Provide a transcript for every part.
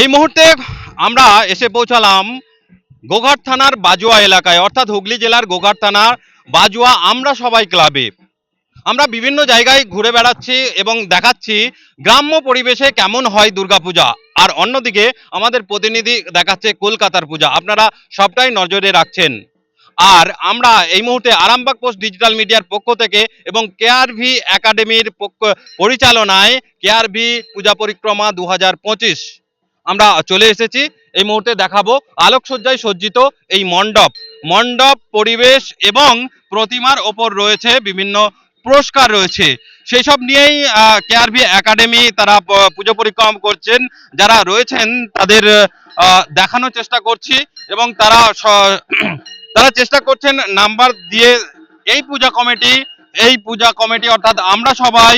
এই মুহূর্তে আমরা এসে পৌঁছালাম গোঘাট থানার বাজুয়া এলাকায়, অর্থাৎ হুগলি জেলার গোঘাট থানার বাজুয়া আমরা সবাই ক্লাবে। আমরা বিভিন্ন জায়গায় ঘুরে বেড়াচ্ছি এবং দেখাচ্ছি গ্রাম্য পরিবেশে কেমন হয় দুর্গাপূজা। আর অন্যদিকে আমাদের প্রতিনিধি দেখাচ্ছে কলকাতার পূজা। আপনারা সবটাই নজরে রাখছেন। আর আমরা এই মুহূর্তে আরামবাগ পোস্ট ডিজিটাল মিডিয়ার পক্ষ থেকে এবং কেআরভি একাডেমির পক্ষ পরিচালনায় কেআরভি পূজা পরিক্রমা দু হাজার পঁচিশ। আমরা চলে এসেছি। এই মুহূর্তে দেখাবো আলোকসজ্জায় সজ্জিত এই মণ্ডপ। মণ্ডপ, পরিবেশ এবং প্রতিমার ওপর রয়েছে বিভিন্ন পুরস্কার রয়েছে। সেই সব নিয়েই কেআরভি একাডেমি তারা পুজো পরিক্রমা করছেন। যারা রয়েছেন, তাদের দেখানোর চেষ্টা করছি এবং তারা তারা চেষ্টা করছেন নাম্বার দিয়ে এই পূজা কমিটি, এই পূজা কমিটি অর্থাৎ আমরা সবাই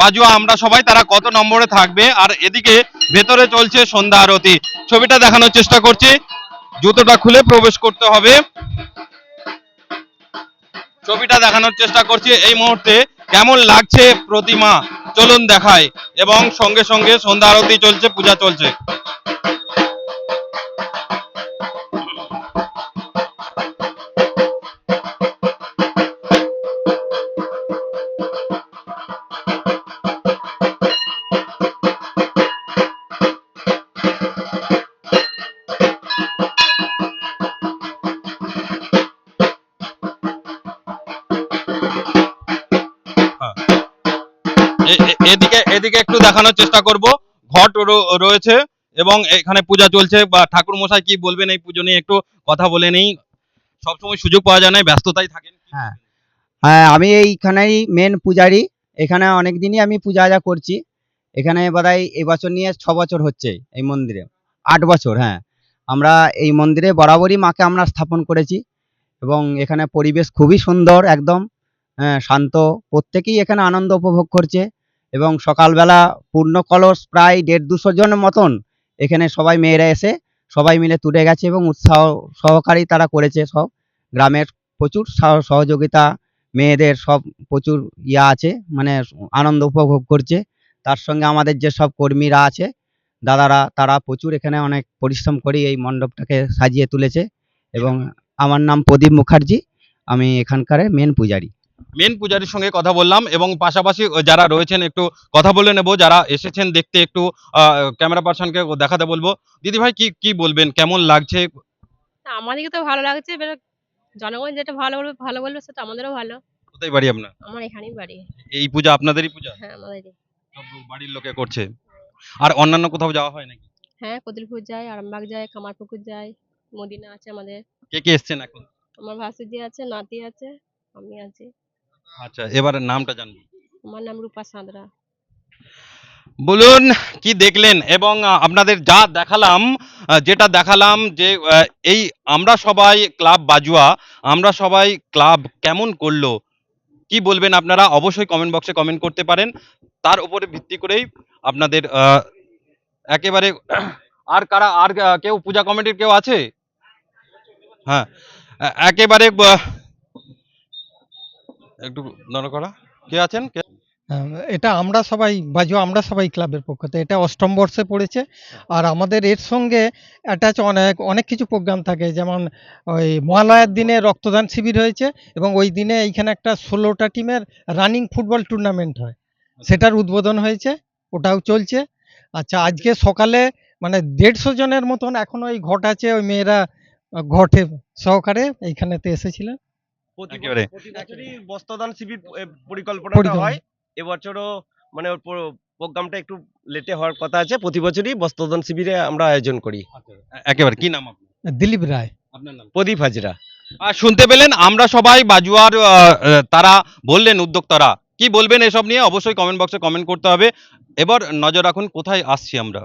বাজুয়া, আমরা সবাই তারা কত নম্বরে থাকবে আর এদিকে ভেতরে চলছে সন্ধ্যা আরতি। ছবিটা দেখানোর চেষ্টা করছি। জুতোটা খুলে প্রবেশ করতে হবে। ছবিটা দেখানোর চেষ্টা করছি। এই মুহূর্তে কেমন লাগছে প্রতিমা? চলুন দেখায় এবং সঙ্গে সঙ্গে সন্ধ্যা আরতি চলছে, পূজা চলছে। এদিকে এদিকে একটু দেখানোর চেষ্টা করব। ঘট রয়েছে এবং এখানে পূজা চলছে বা ঠাকুর মশাই কি বলবেন এই পুজো নিয়ে একটু কথা বলে নেই। সবসময় সুযোগ পাওয়া যায় না, ব্যস্ততাই থাকেন। হ্যাঁ। হ্যাঁ আমি এইখানেই মেন পূজারি। এখানে অনেক দিনই আমি পূজা আজা করছি। এখানে বোধহয় এই বছর নিয়ে ছ বছর হচ্ছে এই মন্দিরে। আট বছর হ্যাঁ। আমরা এই মন্দিরে বরাবরই মাকে আমরা স্থাপন করেছি এবং এখানে পরিবেশ খুবই সুন্দর একদম হ্যাঁ শান্ত। প্রত্যেকেই এখানে আনন্দ উপভোগ করছে। এবং সকালবেলা পূর্ণ কলস প্রায় দেড় দুশো জনের মতন এখানে সবাই মেয়েরা এসে সবাই মিলে তুলে গেছে এবং উৎসাহ সহকারী তারা করেছে সব। গ্রামের প্রচুর সহযোগিতা, মেয়েদের সব প্রচুর ইয়া আছে মানে আনন্দ উপভোগ করছে। তার সঙ্গে আমাদের যে সব কর্মীরা আছে, দাদারা, তারা প্রচুর এখানে অনেক পরিশ্রম করে এই মণ্ডপটাকে সাজিয়ে তুলেছে। এবং আমার নাম প্রদীপ মুখার্জি, আমি এখানকার মেন পূজারি। মেন পূজারির সঙ্গে কথা বললাম এবং পাশাপাশি যারা রয়েছেন একটু কথা বলে নেব যারা এসেছেন দেখতে একটু ক্যামেরা পার্সনকে দেখাতে বলব। দিদি ভাই কি কি বলবেন? কেমন লাগছে? আমাদেরকে তো ভালো লাগছে এবার জনগণ যেটা ভালো বলবে ভালো বলবে সেটা আমাদেরও ভালো। কোথায় বাড়ি আপনার? আমার এখানেই বাড়ি। এই পূজা আপনাদেরই পূজা? হ্যাঁ আমাদেরই। সব বাড়ির লোকে করছে। আর অন্যান্য কোথাও যাওয়া হয় নাকি? হ্যাঁ কদিলপুর যায় আরামবাগ যায় কামারপুকুর যায় মদিনা আছে আমাদের। কে কে এসেছেন এখন? আমার ভাসুজি আছে নাতি আছে আমি আছি। আচ্ছা এবার নামটা জানব। আমার নাম রূপা সাঁতরা। বলুন কি দেখলেন? এবং আপনাদের যা দেখালাম যেটা দেখালাম যে এই আমরা সবাই ক্লাব বাজুয়া আমরা সবাই ক্লাব কেমন করল কি বলবেন আপনারা? অবশ্যই কমেন্ট বক্সে কমেন্ট করতে পারেন। তার উপরে ভিত্তি করেই আপনাদের একেবারে আর কারা আর কেউ পূজা কমিটির কেউ আছে? হ্যাঁ একেবারে একটু নড় করা? কে আছেন? কে? এটা আমরা সবাই, বাজু, আমরা সবাই ক্লাবের পক্ষ থেকে। এটা অষ্টম বর্ষে পড়েছে। আর আমাদের এর সঙ্গে অ্যাটাচ অনেক অনেক কিছু প্রোগ্রাম থাকে। যেমন ওই মহালয়ার দিনে রক্তদান শিবির হয়েছে এবং ওই দিনে এইখানে একটা ষোলোটা টিমের রানিং ফুটবল টুর্নামেন্ট হয়। সেটার উদ্বোধন হয়েছে, ওটাও চলছে। আচ্ছা আজকে সকালে মানে দেড়শো জনের মতন এখনও ওই ঘট আছে। ওই মেয়েরা ঘটে সহকারে এইখানেতে এসেছিলেন। প্রতি বছরই বস্ত্রদান শিবির পরিকল্পনাটা হয়। এবছরও মানে প্রোগ্রামটা একটু লেটে হওয়ার কথা আছে। প্রতি বছরই বস্ত্রদান শিবিরে আমরা আয়োজন করি। একেবারে কি নাম দিলীপ রায়। আপনার নাম? প্রদীপ হাজরা। আর শুনতে পেলেন আমরা সবাই বাজুয়ার তারা বললেন উদ্যোক্তারা। কি বলবেন এসব নিয়ে? অবশ্যই কমেন্ট বক্সে কমেন্ট করতে হবে। এবার নজর রাখুন কোথায় আসছি আমরা?